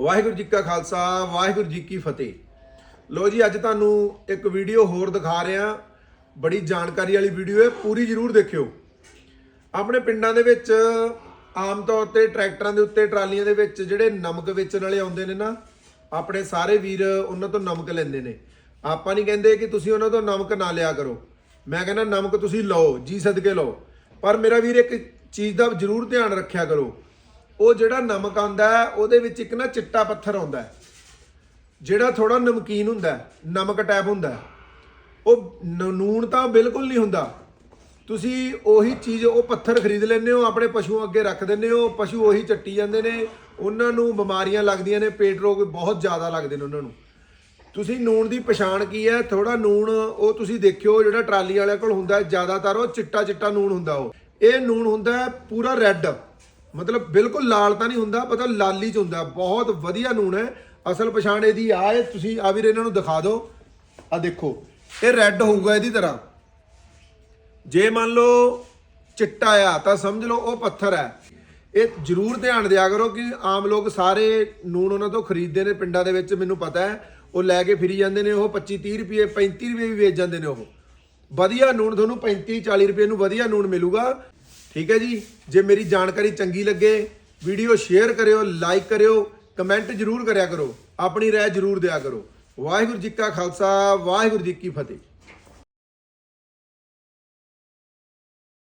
ਵਾਹਿਗੁਰੂ ਜੀ ਕਾ ਖਾਲਸਾ, ਵਾਹਿਗੁਰੂ ਜੀ ਕੀ ਫਤਿਹ। ਲੋ ਜੀ, ਅੱਜ ਤੁਹਾਨੂੰ ਇੱਕ ਵੀਡੀਓ ਹੋਰ ਦਿਖਾ ਰਿਹਾ। ਬੜੀ ਜਾਣਕਾਰੀ ਵਾਲੀ ਵੀਡੀਓ ਹੈ, ਪੂਰੀ ਜਰੂਰ ਦੇਖਿਓ। ਆਪਣੇ ਪਿੰਡਾਂ ਦੇ ਵਿੱਚ ਆਮ ਤੌਰ ਤੇ ਟਰੈਕਟਰਾਂ ਦੇ ਉੱਤੇ, ਟਰਾਲੀਆਂ ਦੇ ਵਿੱਚ ਜਿਹੜੇ ਨਮਕ ਵੇਚਣ ਵਾਲੇ ਆਉਂਦੇ ਨੇ ਨਾ, ਆਪਣੇ ਸਾਰੇ ਵੀਰ ਉਹਨਾਂ ਤੋਂ ਨਮਕ ਲੈਂਦੇ ਨੇ। ਆਪਾਂ ਨਹੀਂ ਕਹਿੰਦੇ ਕਿ ਤੁਸੀਂ ਉਹਨਾਂ ਤੋਂ ਨਮਕ ਨਾ ਲਿਆ ਕਰੋ। ਮੈਂ ਕਹਿੰਦਾ, ਨਮਕ ਤੁਸੀਂ ਲਓ, ਜੀ ਸਦਕੇ ਲਓ। ਪਰ ਮੇਰਾ ਵੀਰ ਇੱਕ ਚੀਜ਼ ਦਾ ਜ਼ਰੂਰ ਧਿਆਨ ਰੱਖਿਆ ਕਰੋ। ਉਹ ਜਿਹੜਾ ਨਮਕ ਆਉਂਦਾ ਹੈ ਉਹਦੇ ਵਿੱਚ ਇੱਕ ਨਾ ਚਿੱਟਾ ਪੱਥਰ ਆਉਂਦਾ ਹੈ। ਜਿਹੜਾ ਥੋੜਾ ਨਮਕੀਨ ਹੁੰਦਾ ਹੈ, ਨਮਕ ਟੈਪ ਹੁੰਦਾ ਹੈ। ਉਹ ਨੂਣ ਤਾਂ ਬਿਲਕੁਲ ਨਹੀਂ ਹੁੰਦਾ। ਤੁਸੀਂ ਉਹੀ ਚੀਜ਼ ਉਹ ਪੱਥਰ ਖਰੀਦ ਲੈਂਦੇ ਹੋ ਆਪਣੇ ਪਸ਼ੂ ਅੱਗੇ ਰੱਖ ਦਿੰਦੇ ਹੋ ਪਸ਼ੂ ਉਹੀ ਚੱਟੀ ਜਾਂਦੇ ਨੇ ਉਹਨਾਂ ਨੂੰ ਬਿਮਾਰੀਆਂ ਲੱਗਦੀਆਂ ਨੇ ਪੇਟ ਰੋਗ ਬਹੁਤ ਜ਼ਿਆਦਾ ਲੱਗਦੇ ਨੇ ਉਹਨਾਂ ਨੂੰ। ਤੁਸੀਂ ਨੂਣ ਦੀ ਪਛਾਣ ਕੀ ਹੈ? ਥੋੜਾ ਨੂਣ ਉਹ ਤੁਸੀਂ ਦੇਖਿਓ ਜਿਹੜਾ ਟਰਾਲੀ ਵਾਲਿਆਂ ਕੋਲ ਹੁੰਦਾ ਜ਼ਿਆਦਾਤਰ ਉਹ ਚਿੱਟਾ ਚਿੱਟਾ ਨੂਣ ਹੁੰਦਾ ਉਹ। ਇਹ ਨੂਣ ਹੁੰਦਾ ਪੂਰਾ ਰੈੱਡ ਮਤਲਬ ਬਿਲਕੁਲ ਲਾਲ ਤਾਂ ਨਹੀਂ ਹੁੰਦਾ ਪਤਾ ਲਾਲੀ ਚ ਹੁੰਦਾ। ਬਹੁਤ ਵਧੀਆ ਨੂਣ ਹੈ। ਅਸਲ ਪਛਾਣ ਇਹਦੀ ਆ ਹੈ ਤੁਸੀਂ ਆ ਵੀਰ ਇਹਨਾਂ ਨੂੰ ਦਿਖਾ ਦਿਓ। ਆ ਦੇਖੋ, ਇਹ ਰੈੱਡ ਹੋਊਗਾ ਇਹਦੀ ਤਰ੍ਹਾਂ। ਜੇ ਮੰਨ ਲਓ ਚਿੱਟਾ ਆ, ਤਾਂ ਸਮਝ ਲਓ ਉਹ ਪੱਥਰ ਹੈ। ਇਹ ਜ਼ਰੂਰ ਧਿਆਨ ਦਿਆ ਕਰੋ ਕਿ ਆਮ ਲੋਕ ਸਾਰੇ ਨੂਣ ਉਹਨਾਂ ਤੋਂ ਖਰੀਦਦੇ ਨੇ, ਪਿੰਡਾਂ ਦੇ ਵਿੱਚ ਮੈਨੂੰ ਪਤਾ ਹੈ। ਉਹ ਲੈ ਕੇ ਫਿਰੀ ਜਾਂਦੇ ਨੇ, ਉਹ 25 30 ਰੁਪਏ 35 ਰੁਪਏ ਵੀ ਵੇਚ ਜਾਂਦੇ ਨੇ ਉਹ। ਵਧੀਆ ਨੂਣ ਤੁਹਾਨੂੰ 35 40 ਰੁਪਏ ਨੂੰ ਵਧੀਆ ਨੂਣ ਮਿਲੂਗਾ। ਠੀਕ ਹੈ ਜੀ? ਜੇ ਮੇਰੀ ਜਾਣਕਾਰੀ ਚੰਗੀ ਲੱਗੇ, ਵੀਡੀਓ ਸ਼ੇਅਰ ਕਰਿਓ ਲਾਈਕ ਕਰਿਓ ਕਮੈਂਟ ਜ਼ਰੂਰ ਕਰਿਆ ਕਰੋ। ਆਪਣੀ ਰਾਏ ਜ਼ਰੂਰ ਦਿਆ ਕਰੋ। ਵਾਹਿਗੁਰੂ ਜੀ ਕਾ ਖਾਲਸਾ, ਵਾਹਿਗੁਰੂ ਜੀ ਕੀ ਫਤਿਹ।